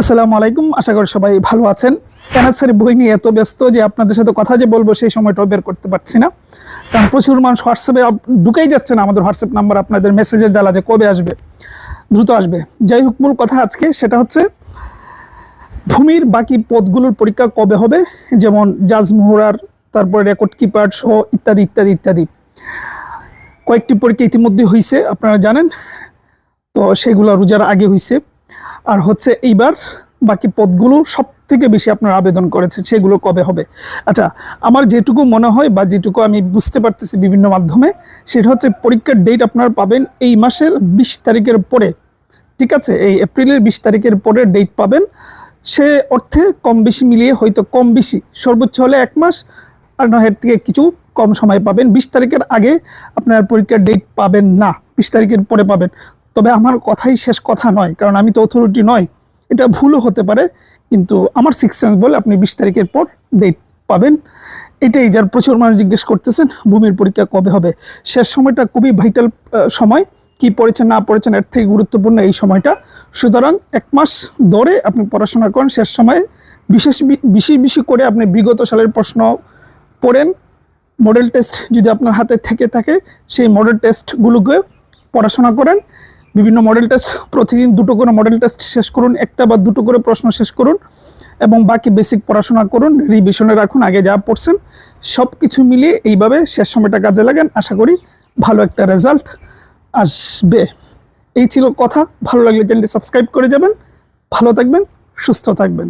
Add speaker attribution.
Speaker 1: আসসালামু আলাইকুম, আশা করি সবাই ভালো আছেন। ক্যানাসের বই নিয়ে এত ব্যস্ত যে আপনাদের সাথে কথা যে বলব সেই সময়টাও বের করতে পারছি না। কারণ প্রচুর মানুষ হোয়াটসঅ্যাপে ঢুকেই যাচ্ছে না আমাদের হোয়াটসঅ্যাপ নাম্বার, আপনাদের মেসেজের জ্বালা যে কবে আসবে, দ্রুত আসবে। যাই হোক, মূল কথা আজকে সেটা হচ্ছে, ভূমির বাকি পদগুলোর পরীক্ষা কবে হবে? যেমন জাজ মোহরার, তারপরে রেকর্ড কিপার সহ ইত্যাদি ইত্যাদি ইত্যাদি। কয়েকটি পরীক্ষা ইতিমধ্যে হয়েছে আপনারা জানেন। তো সেগুলো রোজার আগে হয়েছে আর হচ্ছে এইবার বাকি পদগুলো সব থেকে বেশি আপনার আবেদন করেছে সেগুলো কবে হবে? আচ্ছা আমার যেটুকু মনে হয় বা যেটুকু আমি বুঝতে পারতেছি বিভিন্ন মাধ্যমে, সেটা হচ্ছে পরীক্ষার ডেট আপনার পাবেন এই মাসের বিশ তারিখের পরে। ঠিক আছে? এই এপ্রিলের বিশ তারিখের পরে ডেট পাবেন। সে অর্থে কম বেশি মিলিয়ে হয়তো কম বেশি, সর্বোচ্চ হলে এক মাস, আর নয় এর থেকে কিছু কম সময় পাবেন। বিশ তারিখের আগে আপনার পরীক্ষার ডেট পাবেন না, বিশ তারিখের পরে পাবেন। তবে আমার কথাই শেষ কথা নয়, কারণ আমি তো অথরিটি নয়। এটা ভুলও হতে পারে, কিন্তু আমার সিক্স সেন্স বলে আপনি বিশ তারিখের পর ডেট পাবেন। এটাই যার প্রচুর মানুষ জিজ্ঞেস করতেছেন, ভূমির পরীক্ষা কবে হবে? শেষ সময়টা খুবই ভাইটাল সময়। কি পড়েছেন, না পড়েছেন, এর থেকে গুরুত্বপূর্ণ এই সময়টা। সুতরাং এক মাস ধরে আপনি পড়াশোনা করেন, শেষ সময়ে বিশেষ বেশি বেশি করে আপনি বিগত সালের প্রশ্ন পড়েন। মডেল টেস্ট যদি আপনার হাতে থেকে থাকে, সেই মডেল টেস্টগুলোকে পড়াশোনা করেন। বিভিন্ন মডেল টেস্ট প্রতিদিন দুটো করে মডেল টেস্ট শেষ করুন, একটা বা দুটো করে প্রশ্ন শেষ করুন, এবং বাকি বেসিক পড়াশোনা করুন রিভিশনে রাখুন, আগে যা পড়ছেন সব কিছু মিলিয়ে এইভাবে শেষ সময়টা কাজে লাগান। আশা করি ভালো একটা রেজাল্ট আসবে। এই ছিল কথা। ভালো লাগলে চ্যানেলটি সাবস্ক্রাইব করে যাবেন। ভালো থাকবেন, সুস্থ থাকবেন।